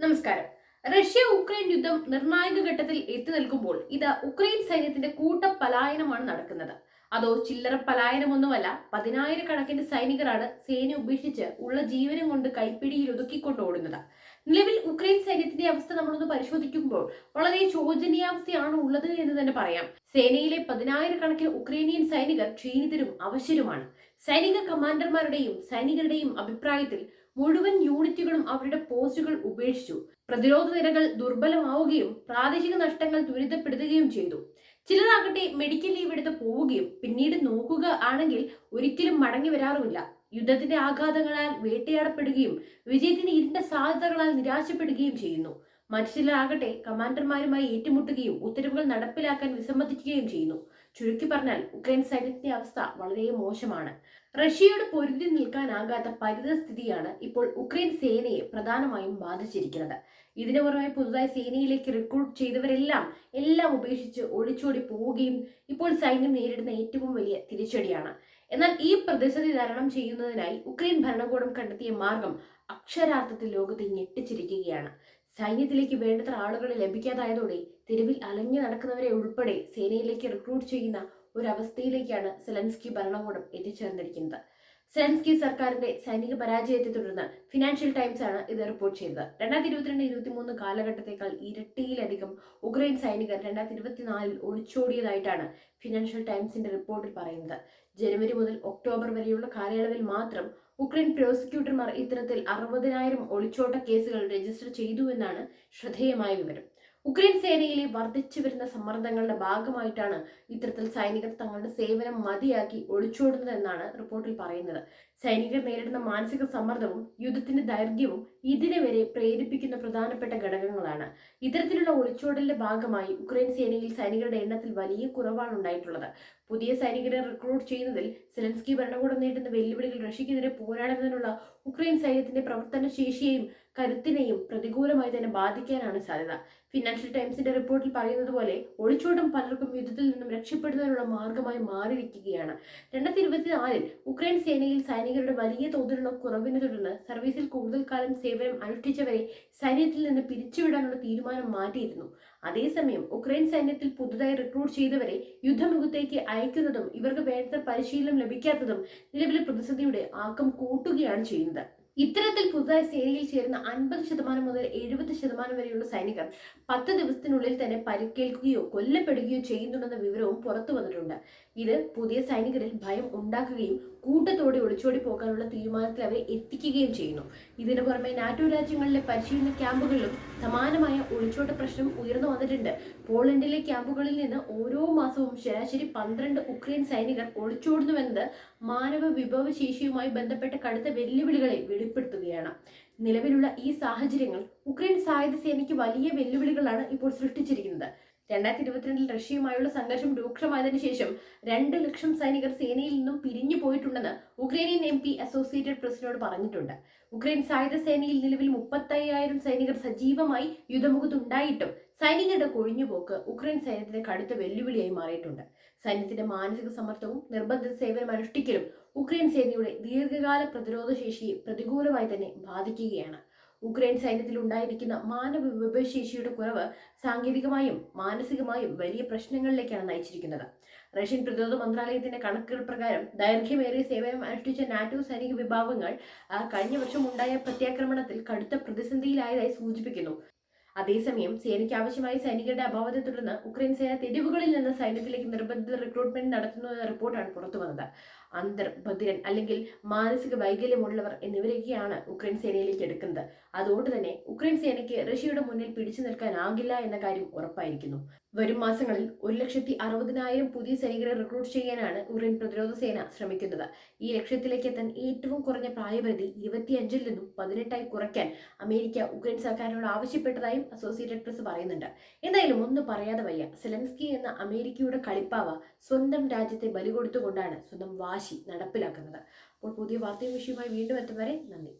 നമസ്കാരം. Russia Ukraine യുദ്ധം നിർണായക ഘട്ടത്തിൽ എത്തി നിൽക്കുമ്പോൾ ഇത് ഉക്രൈൻ സൈന്യത്തിന്റെ കൂട്ട പലായനമാണ് നടക്കുന്നത്. അതോ ചില്ലറ പലായനമൊന്നുമല്ല പതിനായിരക്കണക്കിന് സൈനികരാണ് സേന ഉപേക്ഷിച്ച് ഉള്ള ജീവനം കൊണ്ട് കൈപ്പിടിയിൽ ഒതുക്കിക്കൊണ്ട് ഓടുന്നത്. നിലവിൽ ഉക്രൈൻ സൈന്യത്തിന്റെ അവസ്ഥ നമ്മളൊന്ന് പരിശോധിക്കുമ്പോൾ വളരെ ശോചനീയാവസ്ഥയാണ് ഉള്ളത് എന്ന് തന്നെ പറയാം. സേനയിലെ പതിനായിരക്കണക്കിന് ഉക്രൈനിയൻ സൈനികർ ക്ഷീണിതരും അവശരുമാണ്. സൈനിക കമാൻഡർമാരുടെയും സൈനികരുടെയും അഭിപ്രായത്തിൽ മുഴുവൻ യൂണിറ്റുകളും അവരുടെ പോസ്റ്റുകൾ ഉപേക്ഷിച്ചു. പ്രതിരോധ നിരകൾ ദുർബലമാവുകയും പ്രാദേശിക നഷ്ടങ്ങൾ ത്വരിതപ്പെടുത്തുകയും ചെയ്തു. ചിലരാകട്ടെ മെഡിക്കൽ ലീവ് എടുത്ത് പോവുകയും പിന്നീട് നോക്കുക ആണെങ്കിൽ ഒരിക്കലും മടങ്ങി വരാറുമില്ല. യുദ്ധത്തിന്റെ ആഘാതങ്ങളാൽ വേട്ടയാടപ്പെടുകയും വിജയത്തിന് ഇരുണ്ട സാധ്യതകളാൽ നിരാശപ്പെടുകയും ചെയ്യുന്നു. മറ്റു ചിലരാകട്ടെ കമാൻഡർമാരുമായി ഏറ്റുമുട്ടുകയും ഉത്തരവുകൾ നടപ്പിലാക്കാൻ വിസമ്മതിക്കുകയും ചെയ്യുന്നു. ചുരുക്കി പറഞ്ഞാൽ ഉക്രൈൻ സൈന്യത്തിന്റെ അവസ്ഥ വളരെ മോശമാണ്. റഷ്യയോട് പൊരുതി നിൽക്കാനാകാത്ത പരിതസ്ഥിതിയാണ് ഇപ്പോൾ ഉക്രൈൻ സേനയെ പ്രധാനമായും ബാധിച്ചിരിക്കുന്നത്. ഇതിനു പുറമെ പുതുതായി സേനയിലേക്ക് റിക്രൂട്ട് ചെയ്തവരെല്ലാം എല്ലാം ഉപേക്ഷിച്ച് ഒളിച്ചോടി പോവുകയും ഇപ്പോൾ സൈന്യം നേരിടുന്ന ഏറ്റവും വലിയ തിരിച്ചടിയാണ്. എന്നാൽ ഈ പ്രതിസന്ധി തരണം ചെയ്യുന്നതിനായി ഉക്രൈൻ ഭരണകൂടം കണ്ടെത്തിയ മാർഗം അക്ഷരാർത്ഥത്തിൽ ലോകത്തെ ഞെട്ടിച്ചിരിക്കുകയാണ്. സൈന്യത്തിലേക്ക് വേണ്ടത്ര ആളുകളെ ലഭിക്കാതായതോടെ തെരുവിൽ അലഞ്ഞു നടക്കുന്നവരെ ഉൾപ്പെടെ സേനയിലേക്ക് റിക്രൂട്ട് ചെയ്യുന്ന ഒരവസ്ഥയിലേക്കാണ് സെലൻസ്കി ഭരണകൂടം എത്തിച്ചേർന്നിരിക്കുന്നത്. സെലൻസ്കി സർക്കാരിന്റെ സൈനിക പരാജയത്തെ തുടർന്ന് ഫിനാൻഷ്യൽ ടൈംസ് ആണ് ഇത് റിപ്പോർട്ട് ചെയ്തത്. രണ്ടായിരത്തി ഇരുപത്തിരണ്ട് ഇരുപത്തിമൂന്ന് കാലഘട്ടത്തേക്കാൾ ഇരട്ടിയിലധികം ഉക്രൈൻ സൈനികർ രണ്ടായിരത്തി ഇരുപത്തിനാലിൽ ഒളിച്ചോടിയതായിട്ടാണ് ഫിനാൻഷ്യൽ ടൈംസിന്റെ റിപ്പോർട്ടിൽ പറയുന്നത്. ജനുവരി മുതൽ ഒക്ടോബർ വരെയുള്ള കാലയളവിൽ മാത്രം ഉക്രൈൻ പ്രോസിക്യൂട്ടർമാർ ഇത്തരത്തിൽ അറുപതിനായിരം ഒളിച്ചോട്ട കേസുകൾ രജിസ്റ്റർ ചെയ്തു എന്നാണ് ശ്രദ്ധേയമായ വിവരം. ഉക്രൈൻ സേനയിലെ വർദ്ധിച്ചു വരുന്ന സമ്മർദ്ദങ്ങളുടെ ഭാഗമായിട്ടാണ് ഇത്തരത്തിൽ സൈനികർ തങ്ങളുടെ സേവനം മതിയാക്കി ഒളിച്ചോടുന്നതെന്നാണ് റിപ്പോർട്ടിൽ പറയുന്നത്. സൈനികർ നേരിടുന്ന മാനസിക സമ്മർദ്ദവും യുദ്ധത്തിന്റെ ദൈർഘ്യവും ഇതിനെ വരെ പ്രേരിപ്പിക്കുന്ന പ്രധാനപ്പെട്ട ഘടകങ്ങളാണ്. ഇത്തരത്തിലുള്ള ഒളിച്ചോടലിന്റെ ഭാഗമായി ഉക്രൈൻ സേനയിൽ സൈനികരുടെ എണ്ണത്തിൽ വലിയ കുറവാണ് ഉണ്ടായിട്ടുള്ളത്. പുതിയ സൈനികരെ റിക്രൂട്ട് ചെയ്യുന്നതിൽ സെലൻസ്കി ഭരണകൂടം നേരിടുന്ന വെല്ലുവിളികൾ റഷ്യക്കെതിരെ പോരാടുന്നതിനുള്ള ഉക്രൈൻ സൈന്യത്തിന്റെ പ്രവർത്തന ശേഷിയെയും കരുത്തിനെയും പ്രതികൂലമായി തന്നെ ബാധിക്കാനാണ് സാധ്യത. ഫിനാൻഷ്യൽ ടൈംസിന്റെ റിപ്പോർട്ടിൽ പറയുന്നത് പോലെ ഒളിച്ചോട്ടം പലർക്കും യുദ്ധത്തിൽ നിന്നും രക്ഷപ്പെടുന്നതിനുള്ള മാർഗമായി മാറിയിരിക്കുകയാണ്. രണ്ടായിരത്തി ഇരുപത്തിനാലിൽ ഉക്രൈൻ സേനയിൽ സൈനികരുടെ വലിയ തോതിലുള്ള കുറവിനെ തുടർന്ന് സർവീസിൽ കൂടുതൽ കാലം സേവനം അനുഷ്ഠിച്ചവരെ സൈന്യത്തിൽ നിന്ന് പിരിച്ചുവിടാനുള്ള തീരുമാനം മാറ്റിയിരുന്നു. അതേസമയം ഉക്രൈൻ സൈന്യത്തിൽ പുതുതായി റിക്രൂട്ട് ചെയ്തവരെ യുദ്ധമുഖത്തേക്ക് അയക്കുന്നതും ഇവർക്ക് വേണ്ടത്ര പരിശീലനം ലഭിക്കാത്തതും നിലവിലെ പ്രതിസന്ധിയുടെ ആക്കം കൂട്ടുകയാണ് ചെയ്യുന്നത്. ഇത്തരത്തിൽ പുതുതായി സേനയിൽ ചേരുന്ന അൻപത് ശതമാനം മുതൽ എഴുപത് ശതമാനം വരെയുള്ള സൈനികർ പത്ത് ദിവസത്തിനുള്ളിൽ തന്നെ പരിക്കേൽക്കുകയോ കൊല്ലപ്പെടുകയോ ചെയ്യുന്നുണ്ടെന്ന വിവരവും പുറത്തു വന്നിട്ടുണ്ട്. ഇത് പുതിയ സൈനികരിൽ ഭയം ഉണ്ടാക്കുകയും കൂട്ടത്തോടെ ഒളിച്ചോടി പോകാനുള്ള തീരുമാനത്തിൽ അവരെ എത്തിക്കുകയും ചെയ്യുന്നു. ഇതിനു പുറമെ നാറ്റോ രാജ്യങ്ങളിലെ പരിശീലന ക്യാമ്പുകളിലും സമാനമായ ഒളിച്ചോട്ട പ്രശ്നം ഉയർന്നു വന്നിട്ടുണ്ട്. പോളണ്ടിലെ ക്യാമ്പുകളിൽ നിന്ന് ഓരോ മാസവും ശരാശരി പന്ത്രണ്ട് ഉക്രൈൻ സൈനികർ ഒളിച്ചോടുന്നുവെന്നത് മാനവ വിഭവശേഷിയുമായി ബന്ധപ്പെട്ട കടുത്ത വെല്ലുവിളികളെ വെളിപ്പെടുത്തുകയാണ്. നിലവിലുള്ള ഈ സാഹചര്യങ്ങൾ ഉക്രൈൻ സായുധ സേനയ്ക്ക് വലിയ വെല്ലുവിളികളാണ് ഇപ്പോൾ സൃഷ്ടിച്ചിരിക്കുന്നത്. രണ്ടായിരത്തി ഇരുപത്തിരണ്ടിൽ റഷ്യയുമായുള്ള സംഘർഷം രൂക്ഷമായതിനു ശേഷം രണ്ട് ലക്ഷം സൈനികർ സേനയിൽ നിന്നും പിരിഞ്ഞു പോയിട്ടുണ്ടെന്ന് ഉക്രൈനിയൻ എം പി അസോസിയേറ്റഡ് പ്രസിനോട് പറഞ്ഞിട്ടുണ്ട്. ഉക്രൈൻ സായുധ സേനയിൽ നിലവിൽ മുപ്പത്തയ്യായിരം സൈനികർ സജീവമായി യുദ്ധമുഖത്തുണ്ടായിട്ടും സൈനികരുടെ കൊഴിഞ്ഞുപോക്ക് ഉക്രൈൻ സൈന്യത്തിന് കടുത്ത വെല്ലുവിളിയായി മാറിയിട്ടുണ്ട്. സൈന്യത്തിന്റെ മാനസിക സമ്മർദ്ദവും നിർബന്ധിത സേവനം അനുഷ്ഠിക്കലും ഉക്രൈൻ സേനയുടെ ദീർഘകാല പ്രതിരോധ ശേഷിയെ പ്രതികൂലമായി തന്നെ ബാധിക്കുകയാണ്. ഉക്രൈൻ സൈന്യത്തിൽ ഉണ്ടായിരിക്കുന്ന മാനവ വിഭവശേഷിയുടെ കുറവ് സാങ്കേതികമായും മാനസികമായും വലിയ പ്രശ്നങ്ങളിലേക്കാണ് നയിച്ചിരിക്കുന്നത്. റഷ്യൻ പ്രതിരോധ മന്ത്രാലയത്തിന്റെ കണക്കുകൾ പ്രകാരം ദൈർഘ്യമേറിയ സേവനം അനുഷ്ഠിച്ച നാറ്റോ സൈനിക വിഭാഗങ്ങൾ കഴിഞ്ഞ വർഷം ഉണ്ടായ പ്രത്യാക്രമണത്തിൽ കടുത്ത പ്രതിസന്ധിയിലായതായി സൂചിപ്പിക്കുന്നു. അതേസമയം സേനയ്ക്ക് ആവശ്യമായ സൈനികരുടെ അഭാവത്തെ തുടർന്ന് ഉക്രൈൻ സേന തെരുവുകളിൽ നിന്ന് സൈന്യത്തിലേക്ക് നിർബന്ധിത റിക്രൂട്ട്മെന്റ് നടത്തുന്നു എന്ന റിപ്പോർട്ടാണ് പുറത്തു വന്നത് അന്തർബധിരൻ അല്ലെങ്കിൽ മാനസിക വൈകല്യമുള്ളവർ എന്നിവരെയൊക്കെയാണ് ഉക്രൈൻ സേനയിലേക്ക് എടുക്കുന്നത്. അതുകൊണ്ട് തന്നെ ഉക്രൈൻ സേനയ്ക്ക് റഷ്യയുടെ മുന്നിൽ പിടിച്ചു നിൽക്കാനാകില്ല എന്ന കാര്യം ഉറപ്പായിരിക്കുന്നു. വരും മാസങ്ങളിൽ ഒരു ലക്ഷത്തി അറുപതിനായിരം പുതിയ സൈനികരെ റിക്രൂട്ട് ചെയ്യാനാണ് ഉക്രൈൻ പ്രതിരോധ സേന ശ്രമിക്കുന്നത്. ഈ ലക്ഷ്യത്തിലേക്ക് എത്താൻ ഏറ്റവും കുറഞ്ഞ പ്രായപരിധി ഇരുപത്തിയഞ്ചിൽ നിന്നും പതിനെട്ടായി കുറയ്ക്കാൻ അമേരിക്ക ഉക്രൈൻ സർക്കാരിനോട് ആവശ്യപ്പെട്ടതായും അസോസിയേറ്റഡ് പ്രസ് പറയുന്നുണ്ട്. എന്തായാലും ഒന്നും പറയാതെ വയ്യ. സെലൻസ്കി എന്ന അമേരിക്കയുടെ കളിപ്പാവ സ്വന്തം രാജ്യത്തെ ബലി കൊടുത്തുകൊണ്ടാണ് സ്വന്തം വാശി നടപ്പിലാക്കുന്നത്. അപ്പോൾ പുതിയ വാർത്തയും വിഷയവുമായി വീണ്ടും എത്തും വരെ നന്ദി.